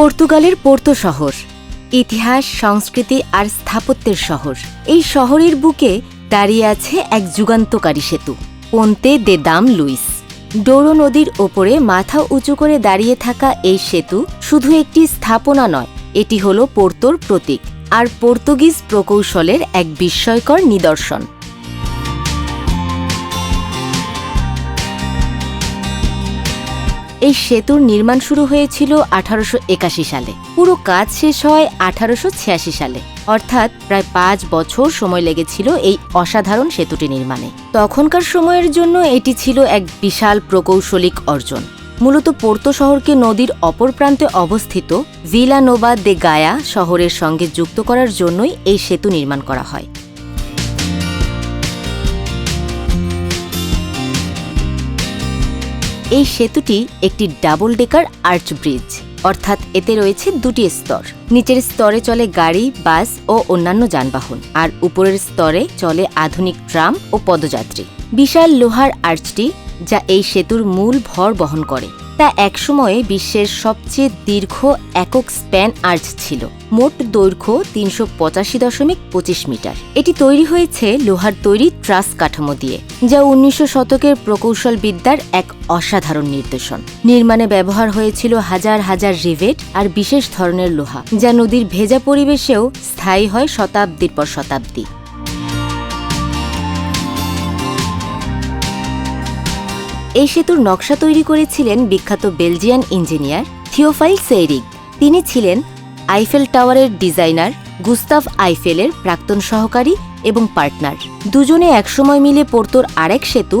পর্তুগালের পোর্তো শহর। ইতিহাস, সংস্কৃতি আর স্থাপত্যের শহর। এই শহরের বুকে দাঁড়িয়ে আছে এক যুগান্তকারী সেতু পন্তে দে দাম লুইস ডোরো নদীর ওপরে মাথা উঁচু করে দাঁড়িয়ে থাকা এই সেতু শুধু একটি স্থাপনা নয়, এটি হল পোর্তোর প্রতীক আর পর্তুগিজ প্রকৌশলের এক বিস্ময়কর নিদর্শন। এই সেতুর নির্মাণ শুরু হয়েছিল আঠারোশো একাশি সালে। পুরো কাজ শেষ হয় আঠারোশো ছিয়াশি সালে। অর্থাৎ প্রায় পাঁচ বছর সময় লেগেছিল এই অসাধারণ সেতুটি নির্মাণে। তখনকার সময়ের জন্য এটি ছিল এক বিশাল প্রকৌশলিক অর্জন। মূলত পোর্তো শহরকে নদীর অপর প্রান্তে অবস্থিত ভিলানোভা দে গায়া শহরের সঙ্গে যুক্ত করার জন্যই এই সেতু নির্মাণ করা হয়। এই সেতুটি একটি ডাবল ডেকার আর্চ ব্রিজ, অর্থাৎ এতে রয়েছে দুটি স্তর। নিচের স্তরে চলে গাড়ি, বাস ও অন্যান্য যানবাহন, আর উপরের স্তরে চলে আধুনিক ট্রাম ও পদযাত্রী। বিশাল লোহার আর্চটি, যা এই সেতুর মূল ভর বহন করে। তা একসময়ে বিশ্বের সবচেয়ে দীর্ঘ একক স্প্যান আর্চ ছিল, মোট দৈর্ঘ্য তিনশো পঁচাশি দশমিক পঁচিশ মিটার। এটি তৈরি হয়েছে লোহার তৈরি ট্রাস কাঠামো দিয়ে, যা উনিশশো শতকের প্রকৌশল বিদ্যার এক অসাধারণ নির্দেশন নির্মাণে ব্যবহার হয়েছিল হাজার হাজার রিভেট আর বিশেষ ধরনের লোহা, যা নদীর ভেজা পরিবেশেও স্থায়ী হয় শতাব্দীর পর শতাব্দী। এই সেতুর নকশা তৈরি করেছিলেন বিখ্যাত বেলজিয়ান ইঞ্জিনিয়ার থিওফাইল সেইরিগ। তিনি ছিলেন আইফেল টাওয়ারের ডিজাইনার, গুস্তাভ আইফেলের প্রাক্তন সহকারী এবং পার্টনার। দুজনে একসময় মিলে পোর্তোর আরেক সেতু,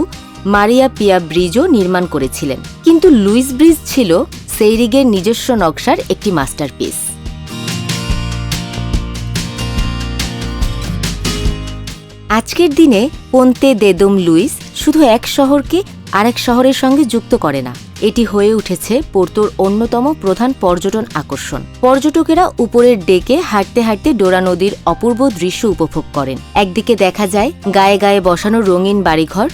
মারিয়া পিয়া ব্রিজও নির্মাণ করেছিলেন। কিন্তু লুইস ব্রিজ ছিল সেইরিগের নিজস্ব নকশার একটি মাস্টারপিস। আজকের দিনে পন্তে দেদম লুইস শুধু এক শহরকে আরেক শহরের সঙ্গে যুক্ত করে না। এটি হয়ে উঠেছে পোর্তোর অন্যতম প্রধান পর্যটন আকর্ষণ। পর্যটকেরা উপরের ডেকে হাঁটতে হাঁটতে ডোরা নদীর অপূর্ব দৃশ্য উপভোগ করেন। একদিকে দেখা যায় গায়ে গায়ে বসানো রঙিন বাড়িঘর,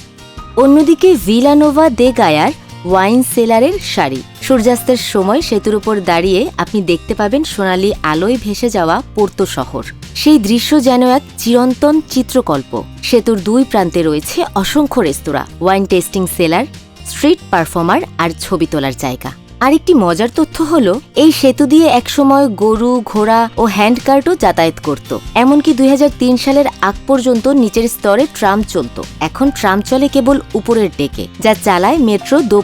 অন্যদিকে ভিলানোভা দে গায়ার ওয়াইন সেলারের শাড়ি। সূর্যাস্তের সময় সেতুর উপর দাঁড়িয়ে আপনি দেখতে পাবেন সোনালি আলোয় ভেসে যাওয়া পোর্তো শহর। সেই দৃশ্য যেন এক চিরন্তন চিত্রকল্প। সেতুর দুই প্রান্তে রয়েছে অসংখ্য রেস্তোরাঁ, wine tasting cellar, street performer আর ছবি তোলার জায়গা। আরেকটি মজার তথ্য হল, এই সেতু দিয়ে একসময় গরু, ঘোড়া ও হ্যান্ড কার্টও যাতায়াত করত। এমনকি দুই হাজার তিন সালের আগ পর্যন্ত নিচের স্তরে ট্রাম চলত। এখন ট্রাম চলে কেবল উপরের ডেকে, যা চালায় মেট্রো দো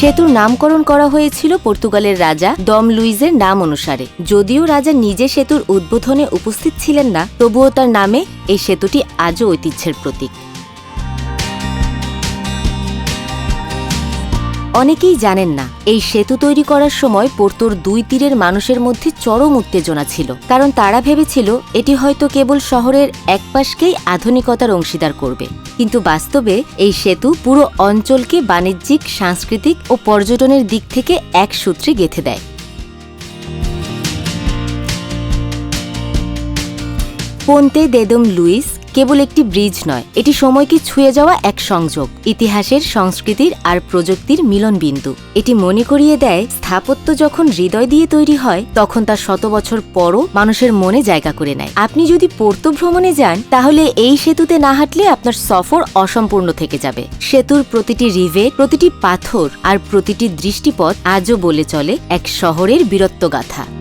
সেতুর নামকরণ করা হয়েছিল পর্তুগালের রাজা দম লুইজের নাম অনুসারে। যদিও রাজা নিজে সেতুর উদ্বোধনে উপস্থিত ছিলেন না, তবুও তার নামে এই সেতুটি আজও ঐতিহ্যের প্রতীক। অনেকেই জানেন না, এই সেতু তৈরি করার সময় পোর্তোর দুই তীরের মানুষের মধ্যে চরম উত্তেজনা ছিল। কারণ তারা ভেবেছিল, এটি হয়তো কেবল শহরের এক পাশকেই আধুনিকতার অংশীদার করবে। কিন্তু বাস্তবে, এই সেতু পুরো অঞ্চলকে বাণিজ্যিক, সাংস্কৃতিক ও পর্যটনের দিক থেকে এক সূত্রে গেঁথে দেয়। পন্তে দেদম লুইস কেবল একটি ব্রিজ নয়, এটি সময়কে ছুঁয়ে যাওয়া এক সংযোগ, ইতিহাসের সংস্কৃতির আর প্রযুক্তির মিলন বিন্দু এটি মনে করিয়ে দেয়, স্থাপত্য যখন হৃদয় দিয়ে তৈরি হয়, তখন তা শত বছর পরও মানুষের মনে জায়গা করে নেয়। আপনি যদি পোর্তো ভ্রমণে যান, তাহলে এই সেতুতে না হাঁটলে আপনার সফর অসম্পূর্ণ থেকে যাবে। সেতুর প্রতিটি রিভেট প্রতিটি পাথর আর প্রতিটি দৃষ্টিপথ আজও বলে চলে এক শহরের বীরত্বগাথা।